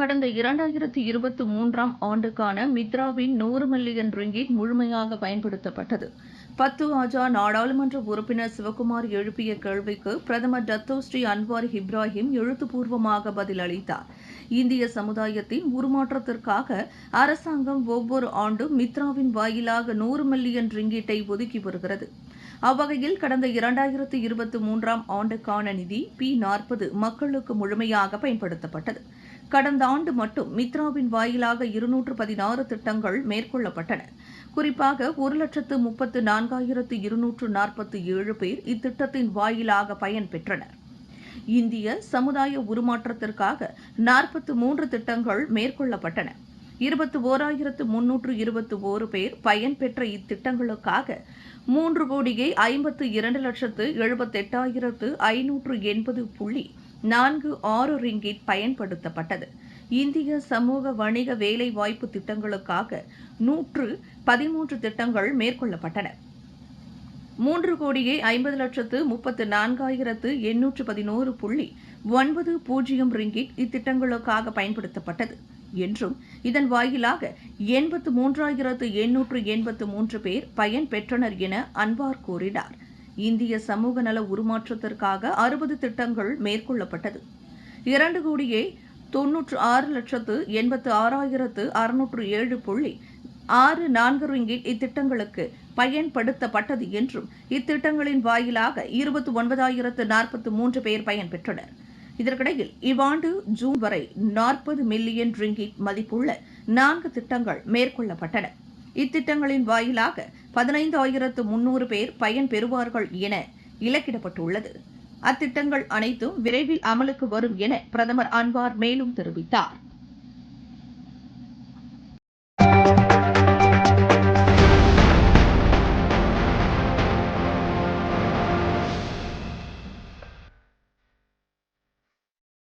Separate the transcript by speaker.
Speaker 1: கடந்த இரண்டாயிரத்தி இருபத்தி மூன்றாம் ஆண்டுக்கான மித்ராவின் நூறு மில்லியன் ரிங்கிட் முழுமையாக பயன்படுத்தப்பட்டது. பத்து ஆஜா நாடாளுமன்ற உறுப்பினர் சிவகுமார் எழுப்பிய கேள்விக்கு பிரதமர் டத்தோ ஸ்ரீ அன்வார் இப்ராஹிம் எழுத்துப்பூர்வமாக பதிலளித்தார் இந்திய சமுதாயத்தின் உருமாற்றத்திற்காக அரசாங்கம் ஒவ்வொரு ஆண்டும் மித்ராவின் வாயிலாக நூறு மில்லியன் ரிங்கிட்டை ஒதுக்கி வருகிறது. அவ்வகையில் கடந்த இரண்டாயிரத்து இருபத்தி மூன்றாம் ஆண்டுக்கான நிதி பி நாற்பது மக்களுக்கு முழுமையாக பயன்படுத்தப்பட்டது. கடந்த ஆண்டு மட்டும் மித்ராவின் வாயிலாக இருநூற்று பதினாறு திட்டங்கள் மேற்கொள்ளப்பட்டன. குறிப்பாக ஒரு லட்சத்து முப்பத்து நான்காயிரத்து இருநூற்று நாற்பத்தி ஏழு பேர் இத்திட்டத்தின் வாயிலாக பயன்பெற்றனர் இந்திய சமுதாய உருமாற்றத்திற்காக நாற்பத்து மூன்று திட்டங்கள் மேற்கொள்ளப்பட்டன. இருபத்தி ஓராயிரத்து முன்னூற்று இருபத்தி ஓரு பேர் பயன்பெற்ற இத்திட்டங்களுக்காக மூன்று கோடியே ஐம்பத்து இரண்டு லட்சத்து எழுபத்தெட்டாயிரத்து ஐநூற்று எண்பது புள்ளி நான்கு ஆறு ரிங்கிட் பயன்படுத்தப்பட்டது. இந்திய சமூக வணிக வேலைவாய்ப்பு திட்டங்களுக்காக நூற்று பதிமூன்று திட்டங்கள் மேற்கொள்ளப்பட்டன. மூன்று கோடியே ஐம்பது லட்சத்து முப்பத்து நான்காயிரத்து எண்ணூற்று பதினோரு புள்ளி ஒன்பது பூஜ்ஜியம் ரிங்கிட் இத்திட்டங்களுக்காக பயன்படுத்தப்பட்டது. என்றும் இதன் வாயிலாக எண்பத்து மூன்றாயிரத்து எண்ணூற்று எண்பத்து மூன்று பேர் பயன் பெற்றனர் என அன்வார் கூறினார். இந்திய சமூக நல உருமாற்றத்திற்காக அறுபது திட்டங்கள் மேற்கொள்ளப்பட்டது. இரண்டு கோடியே தொன்னூற்று ஆறு லட்சத்து எண்பத்து ஆறாயிரத்து அறுநூற்று ஏழு புள்ளி ஆறு நான்கு ரிங்கிட் இத்திட்டங்களுக்கு பயன்படுத்தப்பட்டது என்றும் இத்திட்டங்களின் வாயிலாக இருபத்தி ஒன்பதாயிரத்து நாற்பத்து மூன்று பேர் பயன்பெற்றனர் இதற்கிடையில் இவ்வாண்டு ஜூன் வரை நாற்பது மில்லியன் ரிங்கிட் மதிப்புள்ள நான்கு திட்டங்கள் மேற்கொள்ளப்பட்டன. இத்திட்டங்களின் வாயிலாக பதினைந்து ஆயிரத்து முன்னூறு பேர் பயன் பெறுவார்கள் என இலக்கிடப்பட்டுள்ளது. அத்திட்டங்கள் அனைத்தும் விரைவில் அமலுக்கு வரும் என பிரதமர் அன்வார் மேலும் தெரிவித்தார்.